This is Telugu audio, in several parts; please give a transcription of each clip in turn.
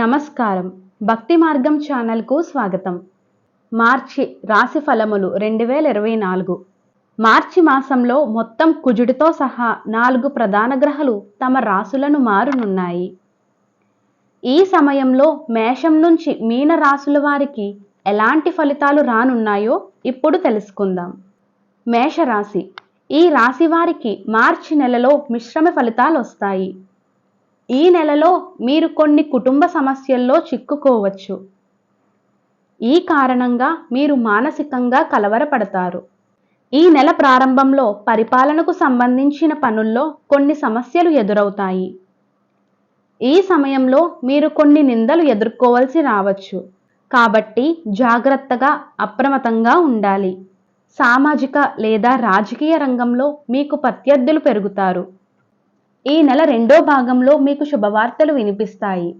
నమస్కారం. భక్తి మార్గం ఛానల్కు స్వాగతం. మార్చి రాశి ఫలములు రెండు వేల ఇరవై నాలుగు. మార్చి మాసంలో మొత్తం కుజుడితో సహా నాలుగు ప్రధాన గ్రహాలు తమ రాసులను మారునున్నాయి. ఈ సమయంలో మేషం నుంచి మీన రాసుల వారికి ఎలాంటి ఫలితాలు రానున్నాయో ఇప్పుడు తెలుసుకుందాం. మేషరాశి. ఈ రాశి వారికి మార్చి నెలలో మిశ్రమ ఫలితాలు వస్తాయి ఈ నెలలో మీరు కొన్ని కుటుంబ సమస్యల్లో చిక్కుకోవచ్చు. ఈ కారణంగా మీరు మానసికంగా కలవరపడతారు. ఈ నెల ప్రారంభంలో పరిపాలనకు సంబంధించిన పనుల్లో కొన్ని సమస్యలు ఎదురవుతాయి. ఈ సమయంలో మీరు కొన్ని నిందలు ఎదుర్కోవాల్సి రావచ్చు. కాబట్టి జాగ్రత్తగా అప్రమత్తంగా ఉండాలి. సామాజిక లేదా రాజకీయ రంగంలో మీకు ప్రత్యర్థులు పెరుగుతారు. ఈ నెల రెండో భాగంలో మీకు శుభవార్తలు వినిపిస్తాయి.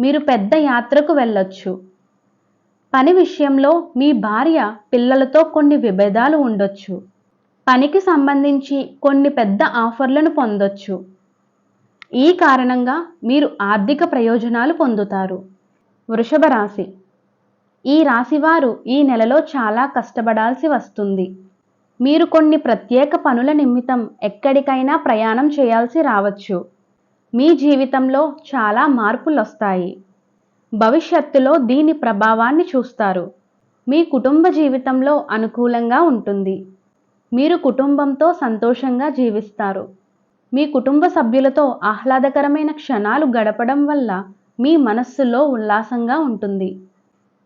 మీరు పెద్ద యాత్రకు వెళ్ళొచ్చు. పని విషయంలో మీ భార్య పిల్లలతో కొన్ని విభేదాలు ఉండొచ్చు. పనికి సంబంధించి కొన్ని పెద్ద ఆఫర్లను పొందొచ్చు. ఈ కారణంగా మీరు ఆర్థిక ప్రయోజనాలు పొందుతారు. వృషభ రాశి ఈ రాశివారు ఈ నెలలో చాలా కష్టపడాల్సి వస్తుంది. మీరు కొన్ని ప్రత్యేక పనుల నిమిత్తం ఎక్కడికైనా ప్రయాణం చేయాల్సి రావచ్చు. మీ జీవితంలో చాలా మార్పులు వస్తాయి భవిష్యత్తులో దీని ప్రభావాన్ని చూస్తారు. మీ కుటుంబ జీవితంలో అనుకూలంగా ఉంటుంది. మీరు కుటుంబంతో సంతోషంగా జీవిస్తారు. మీ కుటుంబ సభ్యులతో ఆహ్లాదకరమైన క్షణాలు గడపడం వల్ల మీ మనస్సులో ఉల్లాసంగా ఉంటుంది.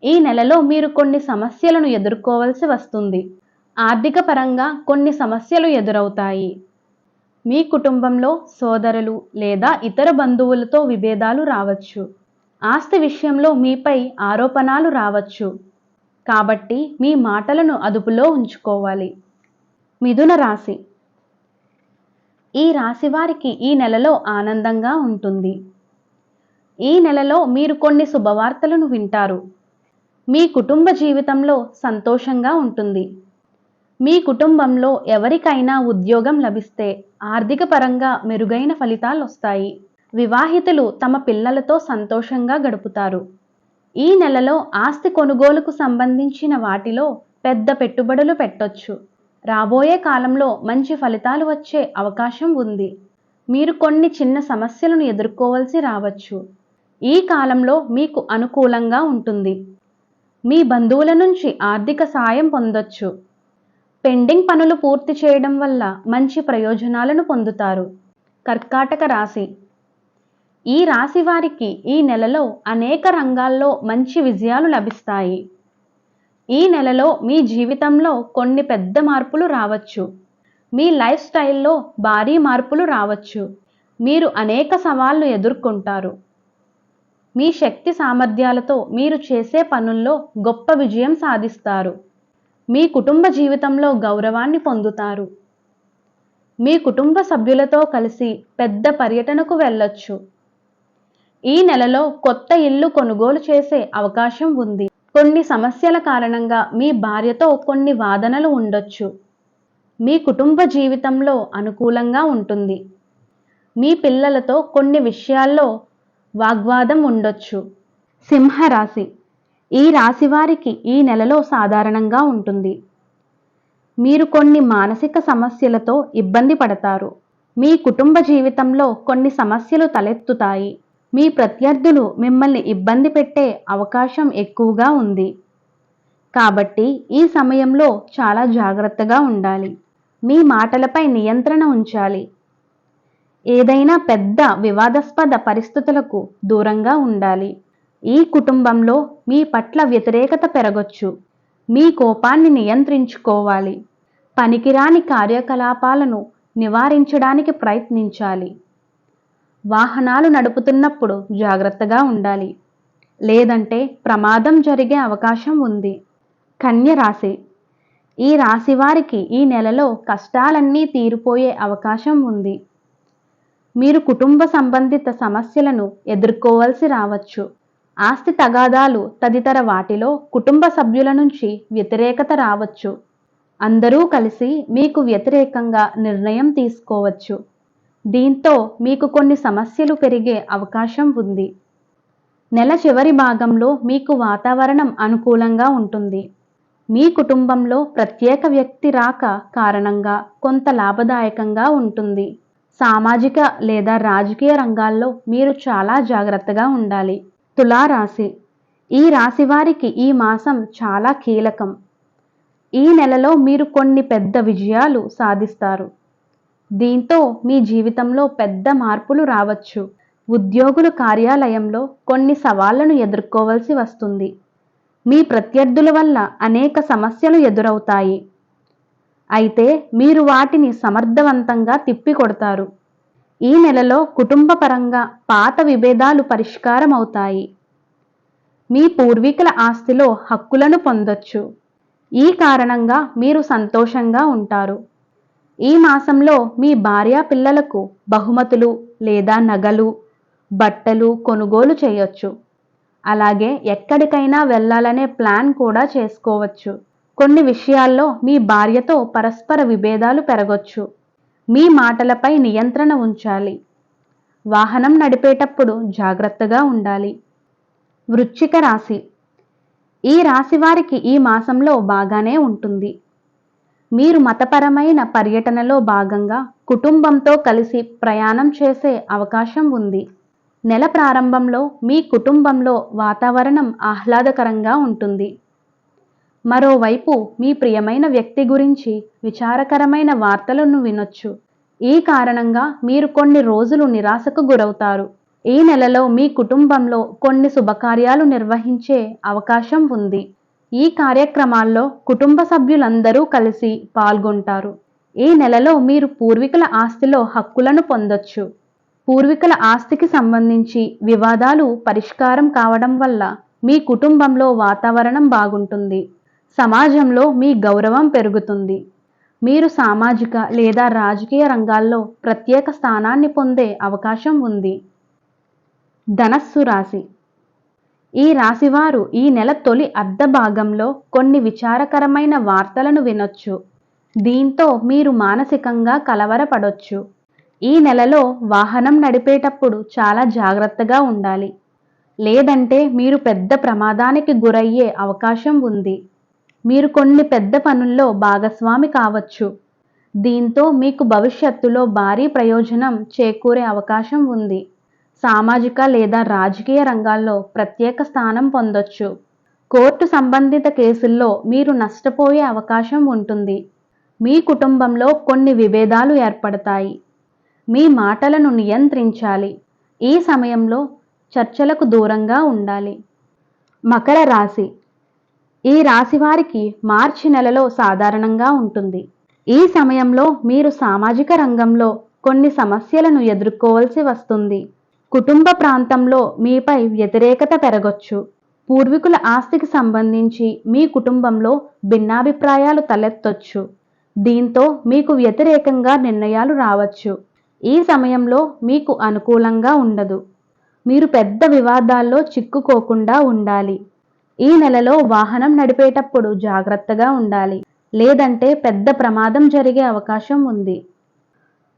ఈ నెలలో మీరు కొన్ని సమస్యలను ఎదుర్కోవాల్సి వస్తుంది. ఆర్థిక పరంగా కొన్ని సమస్యలు ఎదురవుతాయి. మీ కుటుంబంలో సోదరులు లేదా ఇతర బంధువులతో విభేదాలు రావచ్చు. ఆస్తి విషయంలో మీపై ఆరోపణలు రావచ్చు. కాబట్టి మీ మాటలను అదుపులో ఉంచుకోవాలి. మిథున రాశి. ఈ రాశి వారికి ఈ నెలలో ఆనందంగా ఉంటుంది. ఈ నెలలో మీరు కొన్ని శుభవార్తలను వింటారు. మీ కుటుంబ జీవితంలో సంతోషంగా ఉంటుంది. మీ కుటుంబంలో ఎవరికైనా ఉద్యోగం లభిస్తే ఆర్థిక పరంగా మెరుగైన ఫలితాలు వస్తాయి. వివాహితులు తమ పిల్లలతో సంతోషంగా గడుపుతారు. ఈ నెలలో ఆస్తి కొనుగోలుకు సంబంధించిన వాటిలో పెద్ద పెట్టుబడులు పెట్టొచ్చు. రాబోయే కాలంలో మంచి ఫలితాలు వచ్చే అవకాశం ఉంది. మీరు కొన్ని చిన్న సమస్యలను ఎదుర్కోవాల్సి రావచ్చు. ఈ కాలంలో మీకు అనుకూలంగా ఉంటుంది. మీ బంధువుల నుంచి ఆర్థిక సాయం పొందొచ్చు. పెండింగ్ పనులు పూర్తి చేయడం వల్ల మంచి ప్రయోజనాలను పొందుతారు. కర్కాటక రాశి. ఈ రాశి వారికి ఈ నెలలో అనేక రంగాల్లో మంచి విజయాలు లభిస్తాయి. ఈ నెలలో మీ జీవితంలో కొన్ని పెద్ద మార్పులు రావచ్చు. మీ లైఫ్ స్టైల్లో భారీ మార్పులు రావచ్చు. మీరు అనేక సవాళ్ళు ఎదుర్కొంటారు. మీ శక్తి సామర్థ్యాలతో మీరు చేసే పనుల్లో గొప్ప విజయం సాధిస్తారు. మీ కుటుంబ జీవితంలో గౌరవాన్ని పొందుతారు. మీ కుటుంబ సభ్యులతో కలిసి పెద్ద పర్యటనకు వెళ్ళొచ్చు. ఈ నెలలో కొత్త ఇల్లు కొనుగోలు చేసే అవకాశం ఉంది. కొన్ని సమస్యల కారణంగా మీ భార్యతో కొన్ని వాదనలు ఉండొచ్చు. మీ కుటుంబ జీవితంలో అనుకూలంగా ఉంటుంది. మీ పిల్లలతో కొన్ని విషయాల్లో వాగ్వాదం ఉండొచ్చు. సింహరాశి ఈ రాశివారికి ఈ నెలలో సాధారణంగా ఉంటుంది. మీరు కొన్ని మానసిక సమస్యలతో ఇబ్బంది పడతారు. మీ కుటుంబ జీవితంలో కొన్ని సమస్యలు తలెత్తుతాయి. మీ ప్రత్యర్థులు మిమ్మల్ని ఇబ్బంది పెట్టే అవకాశం ఎక్కువగా ఉంది. కాబట్టి ఈ సమయంలో చాలా జాగ్రత్తగా ఉండాలి. మీ మాటలపై నియంత్రణ ఉంచాలి. ఏదైనా పెద్ద వివాదాస్పద పరిస్థితులకు దూరంగా ఉండాలి. ఈ కుటుంబంలో మీ పట్ల వ్యతిరేకత పెరగొచ్చు. మీ కోపాన్ని నియంత్రించుకోవాలి. పనికిరాని కార్యకలాపాలను నివారించడానికి ప్రయత్నించాలి. వాహనాలు నడుపుతున్నప్పుడు జాగ్రత్తగా ఉండాలి. లేదంటే ప్రమాదం జరిగే అవకాశం ఉంది. కన్య రాశి. ఈ రాశి వారికి ఈ నెలలో కష్టాలన్నీ తీరిపోయే అవకాశం ఉంది. మీరు కుటుంబ సంబంధిత సమస్యలను ఎదుర్కోవాల్సి రావచ్చు. ఆస్తి తగాదాలు తదితర వాటిలో కుటుంబ సభ్యుల నుంచి వ్యతిరేకత రావచ్చు. అందరూ కలిసి మీకు వ్యతిరేకంగా నిర్ణయం తీసుకోవచ్చు. దీంతో మీకు కొన్ని సమస్యలు పెరిగే అవకాశం ఉంది. నెల చివరి భాగంలో మీకు వాతావరణం అనుకూలంగా ఉంటుంది. మీ కుటుంబంలో ప్రత్యేక వ్యక్తి రాక కారణంగా కొంత లాభదాయకంగా ఉంటుంది. సామాజిక లేదా రాజకీయ రంగాల్లో మీరు చాలా జాగ్రత్తగా ఉండాలి. తులారాశి. ఈ రాశి వారికి ఈ మాసం చాలా కీలకం. ఈ నెలలో మీరు కొన్ని పెద్ద విజయాలు సాధిస్తారు. దీంతో మీ జీవితంలో పెద్ద మార్పులు రావచ్చు. ఉద్యోగులు కార్యాలయంలో కొన్ని సవాళ్ళను ఎదుర్కోవలసి వస్తుంది. మీ ప్రత్యర్థుల వల్ల అనేక సమస్యలు ఎదురవుతాయి. అయితే మీరు వాటిని సమర్థవంతంగా తిప్పికొడతారు. ఈ నెలలో కుటుంబపరంగా పాత విభేదాలు పరిష్కారం అవుతాయి మీ పూర్వీకుల ఆస్తిలో హక్కులను పొందొచ్చు. ఈ కారణంగా మీరు సంతోషంగా ఉంటారు. ఈ మాసంలో మీ భార్యా పిల్లలకు బహుమతులు లేదా నగలు బట్టలు కొనుగోలు చేయొచ్చు. అలాగే ఎక్కడికైనా వెళ్ళాలనే ప్లాన్ కూడా చేసుకోవచ్చు. కొన్ని విషయాల్లో మీ భార్యతో పరస్పర విభేదాలు పెరగొచ్చు. మీ మాటలపై నియంత్రణ ఉంచాలి. వాహనం నడిపేటప్పుడు జాగ్రత్తగా ఉండాలి. వృశ్చిక రాశి. ఈ రాశి వారికి ఈ మాసంలో బాగానే ఉంటుంది. మీరు మతపరమైన పర్యటనలో భాగంగా కుటుంబంతో కలిసి ప్రయాణం చేసే అవకాశం ఉంది. నెల ప్రారంభంలో మీ కుటుంబంలో వాతావరణం ఆహ్లాదకరంగా ఉంటుంది. మరోవైపు మీ ప్రియమైన వ్యక్తి గురించి విచారకరమైన వార్తలను వినొచ్చు. ఈ కారణంగా మీరు కొన్ని రోజులు నిరాశకు గురవుతారు. ఈ నెలలో మీ కుటుంబంలో కొన్ని శుభకార్యాలు నిర్వహించే అవకాశం ఉంది. ఈ కార్యక్రమాల్లో కుటుంబ సభ్యులందరూ కలిసి పాల్గొంటారు. ఈ నెలలో మీరు పూర్వీకుల ఆస్తిలో హక్కులను పొందొచ్చు. పూర్వీకుల ఆస్తికి సంబంధించి వివాదాలు పరిష్కారం కావడం వల్ల మీ కుటుంబంలో వాతావరణం బాగుంటుంది. సమాజంలో మీ గౌరవం పెరుగుతుంది. మీరు సామాజిక లేదా రాజకీయ రంగాల్లో ప్రత్యేక స్థానాన్ని పొందే అవకాశం ఉంది. ధనస్సు రాశి. ఈ రాశివారు ఈ నెల తొలి అర్ధ భాగంలో కొన్ని విచారకరమైన వార్తలను వినొచ్చు. దీంతో మీరు మానసికంగా కలవరపడొచ్చు. ఈ నెలలో వాహనం నడిపేటప్పుడు చాలా జాగ్రత్తగా ఉండాలి. లేదంటే మీరు పెద్ద ప్రమాదానికి గురయ్యే అవకాశం ఉంది. మీరు కొన్ని పెద్ద పనుల్లో భాగస్వామి కావచ్చు. దీంతో మీకు భవిష్యత్తులో భారీ ప్రయోజనం చేకూరే అవకాశం ఉంది. సామాజిక లేదా రాజకీయ రంగాల్లో ప్రత్యేక స్థానం పొందొచ్చు. కోర్టు సంబంధిత కేసుల్లో మీరు నష్టపోయే అవకాశం ఉంటుంది. మీ కుటుంబంలో కొన్ని విభేదాలు ఏర్పడతాయి. మీ మాటలను నియంత్రించాలి. ఈ సమయంలో చర్చలకు దూరంగా ఉండాలి. మకర రాశి ఈ రాశి వారికి మార్చి నెలలో సాధారణంగా ఉంటుంది. ఈ సమయంలో మీరు సామాజిక రంగంలో కొన్ని సమస్యలను ఎదుర్కోవాల్సి వస్తుంది. కుటుంబ ప్రాంతంలో మీపై వ్యతిరేకత పెరగొచ్చు. పూర్వీకుల ఆస్తికి సంబంధించి మీ కుటుంబంలో భిన్నాభిప్రాయాలు తలెత్తొచ్చు. దీంతో మీకు వ్యతిరేకంగా నిర్ణయాలు రావచ్చు. ఈ సమయంలో మీకు అనుకూలంగా ఉండదు. మీరు పెద్ద వివాదాల్లో చిక్కుకోకుండా ఉండాలి. ఈ నెలలో వాహనం నడిపేటప్పుడు జాగ్రత్తగా ఉండాలి. లేదంటే పెద్ద ప్రమాదం జరిగే అవకాశం ఉంది.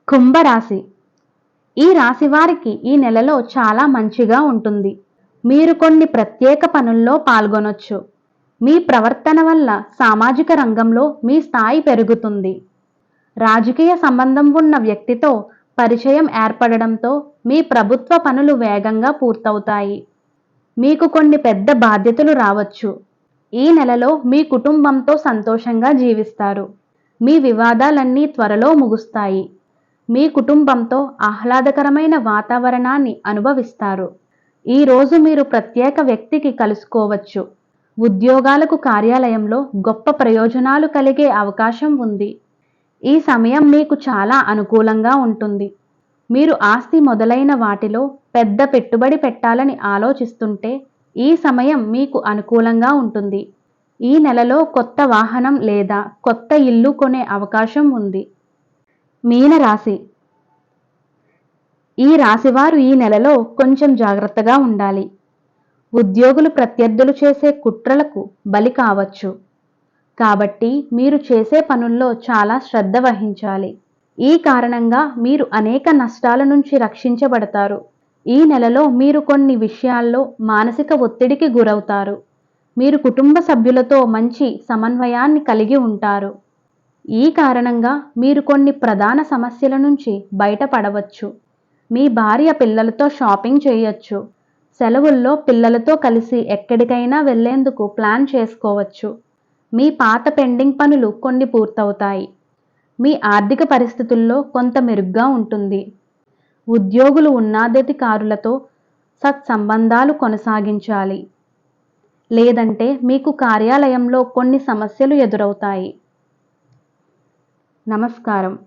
కుంభరాశి. ఈ రాశి వారికి ఈ నెలలో చాలా మంచిగా ఉంటుంది. మీరు కొన్ని ప్రత్యేక పనుల్లో పాల్గొనొచ్చు. మీ ప్రవర్తన వల్ల సామాజిక రంగంలో మీ స్థాయి పెరుగుతుంది. రాజకీయ సంబంధం ఉన్న వ్యక్తితో పరిచయం ఏర్పడడంతో మీ ప్రభుత్వ పనులు వేగంగా పూర్తవుతాయి. మీకు కొన్ని పెద్ద బాధ్యతలు రావచ్చు. ఈ నెలలో మీ కుటుంబంతో సంతోషంగా జీవిస్తారు. మీ వివాదాలన్నీ త్వరలో ముగుస్తాయి. మీ కుటుంబంతో ఆహ్లాదకరమైన వాతావరణాన్ని అనుభవిస్తారు. ఈరోజు మీరు ప్రత్యేక వ్యక్తికి కలుసుకోవచ్చు. ఉద్యోగాలకు కార్యాలయంలో గొప్ప ప్రయోజనాలు కలిగే అవకాశం ఉంది. ఈ సమయం మీకు చాలా అనుకూలంగా ఉంటుంది. మీరు ఆస్తి మొదలైన వాటిలో పెద్ద పెట్టుబడి పెట్టాలని ఆలోచిస్తుంటే ఈ సమయం మీకు అనుకూలంగా ఉంటుంది. ఈ నెలలో కొత్త వాహనం లేదా కొత్త ఇల్లు కొనే అవకాశం ఉంది. మీనరాశి. ఈ రాశివారు ఈ నెలలో కొంచెం జాగ్రత్తగా ఉండాలి. ఉద్యోగులు ప్రత్యర్థులు చేసే కుట్రలకు బలి కావచ్చు. కాబట్టి మీరు చేసే పనుల్లో చాలా శ్రద్ధ వహించాలి. ఈ కారణంగా మీరు అనేక నష్టాల నుంచి రక్షించబడతారు. ఈ నెలలో మీరు కొన్ని విషయాల్లో మానసిక ఒత్తిడికి గురవుతారు. మీరు కుటుంబ సభ్యులతో మంచి సమన్వయాన్ని కలిగి ఉంటారు. ఈ కారణంగా మీరు కొన్ని ప్రధాన సమస్యల నుంచి బయటపడవచ్చు. మీ భార్య పిల్లలతో షాపింగ్ చేయొచ్చు. సెలవుల్లో పిల్లలతో కలిసి ఎక్కడికైనా వెళ్ళేందుకు ప్లాన్ చేసుకోవచ్చు. మీ పాత పెండింగ్ పనులు కొన్ని పూర్తవుతాయి. మీ ఆర్థిక పరిస్థితుల్లో కొంత మెరుగ్గా ఉంటుంది. ఉద్యోగులు ఉన్నతాధికారులతో సత్సంబంధాలు కొనసాగించాలి. లేదంటే మీకు కార్యాలయంలో కొన్ని సమస్యలు ఎదురవుతాయి. నమస్కారం.